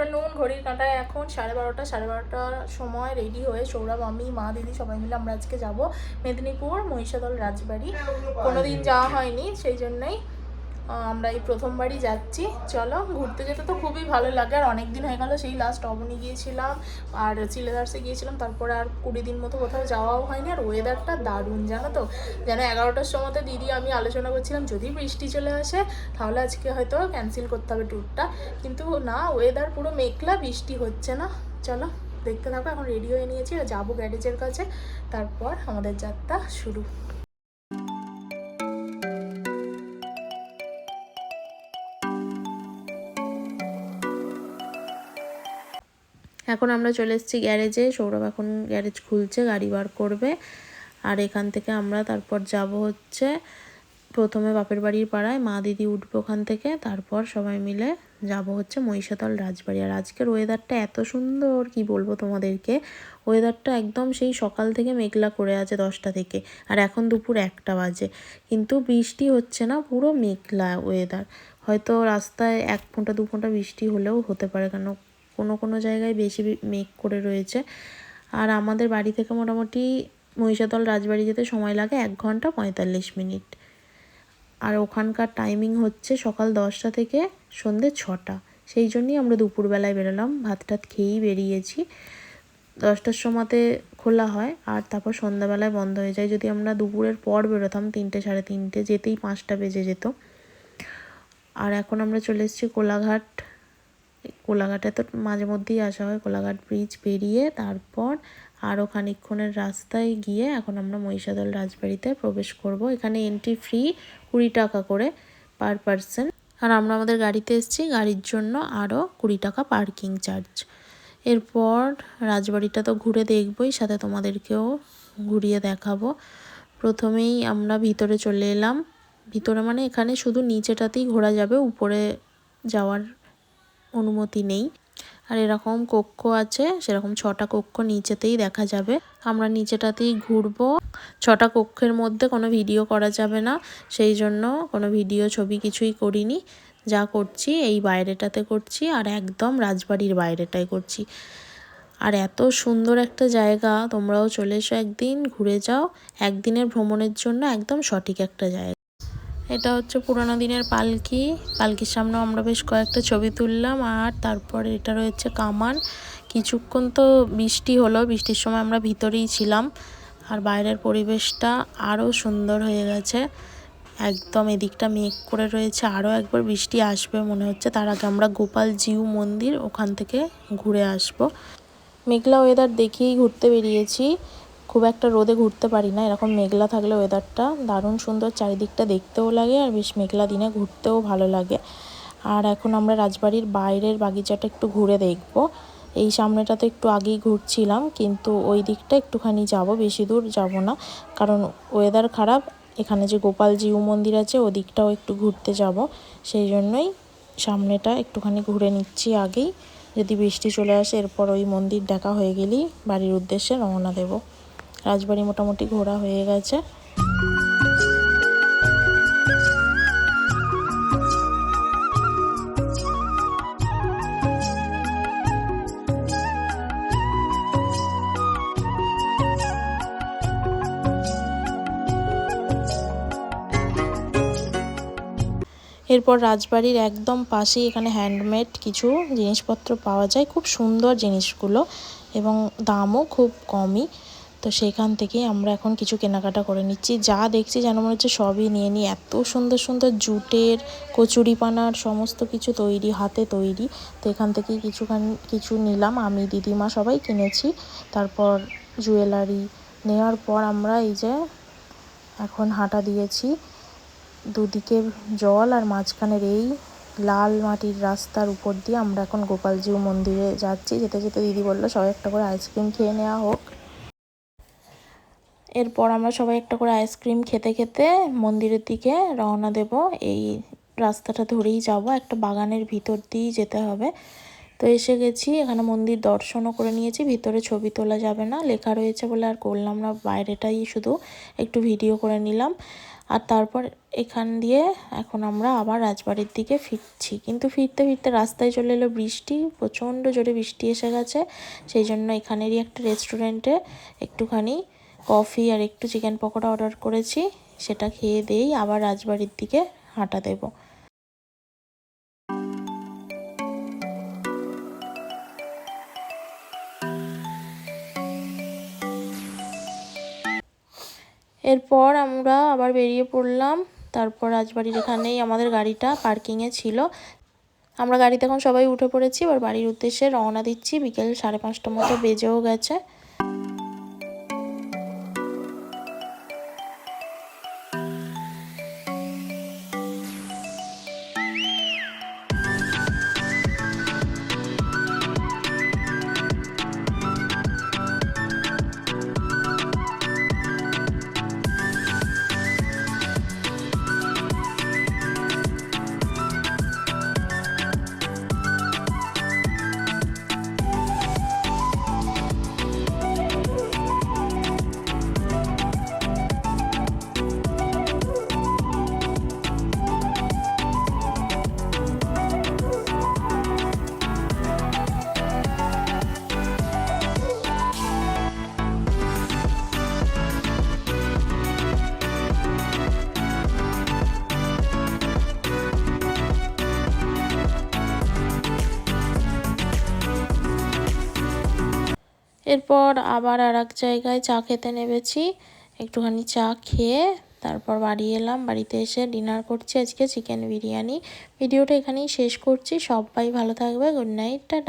Afternoon ঘড়ির কাঁটায় এখন সাড়ে বারোটা সাড়ে বারোটার সময় রেডি হয়ে সৌরভ আমি মা দিদি সবাই মিলে আমরা আজকে যাব মেদিনীপুর মহিষাদল রাজবাড়ি। কোনোদিন যাওয়া হয়নি সেই জন্যই আমরা এই প্রথমবারই যাচ্ছি। চলো, ঘুরতে যেতে তো খুবই ভালো লাগে। আর অনেক দিন হয়ে গেল, সেই লাস্ট অবনি গিয়েছিলাম, আর চিলেদার্সে গিয়েছিলাম। তারপরে আর কুড়ি দিন মতো কোথাও যাওয়াও হয়নি। আর ওয়েদারটা দারুণ, জানো তো? যেন এগারোটার সময়তে দিদি, আমি আলোচনা করছিলাম, যদি বৃষ্টি চলে আসে, তাহলে আজকে হয়তো ক্যান্সেল করতে হবে ট্যুরটা কিন্তু না ওয়েদার পুরো মেঘলা, বৃষ্টি হচ্ছে না। চলো, দেখতে থাকো, এখন রেডি হয়ে নিয়েছি। আর যাব গ্যারেজের কাছে। তারপর আমাদের যাত্রা শুরু। এখন আমরা চলে এসেছি গ্যারেজে। সৌরভ এখন গ্যারেজ খুলছে, গাড়ি বার করবে। আর এখান থেকে আমরা তারপর যাব হচ্ছে প্রথমে বাপের বাড়ির পাড়ায়। মা দিদি উঠবো ওখান থেকে। তারপর সবাই মিলে যাব হচ্ছে মহিষাদল রাজবাড়ি। আর আজকের ওয়েদারটা এত সুন্দর, কি বলব তোমাদেরকে? ওয়েদারটা একদম সেই সকাল থেকে মেঘলা করে আছে দশটা থেকে। আর এখন দুপুর একটা বাজে। কিন্তু বৃষ্টি হচ্ছে না, পুরো মেঘলা ওয়েদার হয়তো রাস্তায় এক ফোঁটা, দু ফোঁটা বৃষ্টি হলেও হতে পারে। কেন কোনো কোনো জায়গায় বেশি মেঘ করে রয়েছে। আর আমাদের বাড়ি থেকে মোটামুটি মহিষাদল রাজবাড়ি যেতে সময় লাগে এক ঘণ্টা পঁয়তাল্লিশ মিনিট। আর ওখানকার টাইমিং হচ্ছে সকাল দশটা থেকে সন্ধে ছটা। সেই জন্যই আমরা দুপুরবেলায় বেরোলাম ভাত টাত খেয়েই বেরিয়েছি। দশটার সময়তে খোলা হয় আর তারপর সন্ধ্যাবেলায় বন্ধ হয়ে যায়। যদি আমরা দুপুরের পর বেরোতাম, তিনটে সাড়ে তিনটে যেতেই পাঁচটা বেজে যেত। আর এখন আমরা চলে এসেছি কোলাঘাট কোলাঘাটে তো মাঝে মধ্যেই আসা হয়, কোলাঘাট ব্রিজ পেরিয়ে তারপর আরও খানিকক্ষণের রাস্তায় গিয়ে এখন আমরা মহিষাদল রাজবাড়িতে প্রবেশ করব। এখানে এন্ট্রি ফ্রি কুড়ি টাকা করে পার পারসন আর আমরা আমাদের গাড়িতে এসেছি, গাড়ির জন্য আরও কুড়ি টাকা পার্কিং চার্জ এরপর রাজবাড়িটা তো ঘুরে দেখবই, সাথে তোমাদেরকেও ঘুরিয়ে দেখাবো। প্রথমেই আমরা ভিতরে চলে এলাম। ভিতরে মানে এখানে শুধু নিচেটাতেই ঘোরা যাবে, উপরে যাওয়ার অনুমতি নেই। আর এরকম কক্ষ আছে, সেরকম ছটা কক্ষ নিচেতেই দেখা যাবে। আমরা নিচেটাতেই ঘুরবো। ছটা কক্ষের মধ্যে কোনো ভিডিও করা যাবে না। সেই জন্য কোনো ভিডিও, ছবি কিছুই করিনি। যা করছি এই বাইরেটাতে করছি আর একদম রাজবাড়ির বাইরেটাই করছি। আর এত সুন্দর একটা জায়গা, তোমরাও চলে এসো একদিন, ঘুরে যাও। একদিনের ভ্রমণের জন্য একদম সঠিক একটা জায়গা। এটা হচ্ছে পুরোনো দিনের পালকি। পালকির সামনেও আমরা বেশ কয়েকটা ছবি তুললাম আর তারপর এটা রয়েছে কামান। কিছুক্ষণ তো বৃষ্টি হলো, বৃষ্টির সময় আমরা ভিতরেই ছিলাম আর বাইরের পরিবেশটা আরও সুন্দর হয়ে গেছে। একদম এদিকটা মেঘ করে রয়েছে, আরও একবার বৃষ্টি আসবে মনে হচ্ছে। তার আগে আমরা গোপাল জিউ মন্দির ওখান থেকে ঘুরে আসব। মেঘলা ওয়েদার দেখেই ঘুরতে বেরিয়েছি। খুব একটা রোদে ঘুরতে পারি না, এরকম মেঘলা থাকলে ওয়েদারটা দারুণ সুন্দর, চারিদিকটা দেখতেও লাগে আর বেশ মেঘলা দিনে ঘুরতেও ভালো লাগে। আর এখন আমরা রাজবাড়ির বাইরের বাগিচাটা একটু ঘুরে দেখব। এই সামনেটা তো একটু আগেই ঘুরছিলাম, কিন্তু ওই দিকটা একটুখানি যাব, বেশি দূর যাব না, কারণ ওয়েদার খারাপ। এখানে যে গোপাল জিউ মন্দির আছে ওদিকটাও একটু ঘুরতে যাব। সেই জন্যই সামনেটা একটুখানি ঘুরে নিচ্ছি আগেই। যদি বৃষ্টি চলে আসে, এরপর ওই মন্দির দেখা হয়ে গেলেই বাড়ির উদ্দেশ্যে রওনা দেব। রাজবাড়ি মোটামুটি ঘোরা হয়ে গেছে। এরপর রাজবাড়ির একদম পাশেই এখানে হ্যান্ডমেড কিছু জিনিসপত্র পাওয়া যায়। খুব সুন্দর জিনিসগুলো এবং দামও খুব কমই। তো সেখান থেকেই আমরা এখন কিছু কেনাকাটা করে নিচ্ছি। যা দেখছি যেন মনে হচ্ছে সবই নিয়ে নিই এত সুন্দর সুন্দর জুটের, কচুরিপানার সমস্ত কিছু তৈরি, হাতে তৈরি। তো এখান থেকেই কিছুখানি, কিছু নিলাম। আমি, দিদিমা সবাই কিনেছি। তারপর জুয়েলারি নেওয়ার পর আমরা এই যে এখন হাঁটা দিয়েছি। দুদিকে জল আর মাঝখানের এই লাল মাটির রাস্তার উপর দিয়ে আমরা এখন গোপালজিউ মন্দিরে যাচ্ছি। যেতে যেতে দিদি বলল, সবাই একটা করে আইসক্রিম খেয়ে নেওয়া হোক। এরপর আমরা সবাই একটা করে আইসক্রিম খেতে খেতে মন্দিরের দিকে রওনা দেব। এই রাস্তাটা ধরেই যাব, একটা বাগানের ভিতর দিয়েই যেতে হবে। তো এসে গেছি, এখানে মন্দির দর্শনও করে নিয়েছি, ভিতরে ছবি তোলা যাবে না, লেখা রয়েছে বলে আর করলাম না, বাইরেটাই শুধু একটু ভিডিও করে নিলাম। আর তারপর এখান দিয়ে এখন আমরা আবার রাজবাড়ির দিকে ফিরছি। কিন্তু ফিরতে ফিরতে রাস্তায় চলে এলো বৃষ্টি, প্রচণ্ড জোরে বৃষ্টি এসে গেছে। সেই জন্য এখানেরই একটা রেস্টুরেন্টে একটুখানি কফি আর একটু চিকেন পকোড়া অর্ডার করেছি, সেটা খেয়ে দিয়েই আবার রাজবাড়ির দিকে হাঁটা দেবো। এরপর আমরা আবার বেরিয়ে পড়লাম, তারপর রাজবাড়ির এখানেই আমাদের গাড়িটা পার্কিংয়ে ছিল। আমরা গাড়িতে এখন সবাই উঠে পড়েছি, এবার বাড়ির উদ্দেশ্যে রওনা দিচ্ছি, বিকেল সাড়ে পাঁচটার মতো বেজেও গেছে। এরপর আবার আর এক জায়গায় চা খেতে নেমেছি। একটুখানি চা খেয়ে তারপর বাড়ি এলাম। বাড়িতে এসে ডিনার করছি। আজকে চিকেন বিরিয়ানি। ভিডিওটা এখানেই শেষ করছি। সবাই ভালো থাকবে। Good night. টাটা।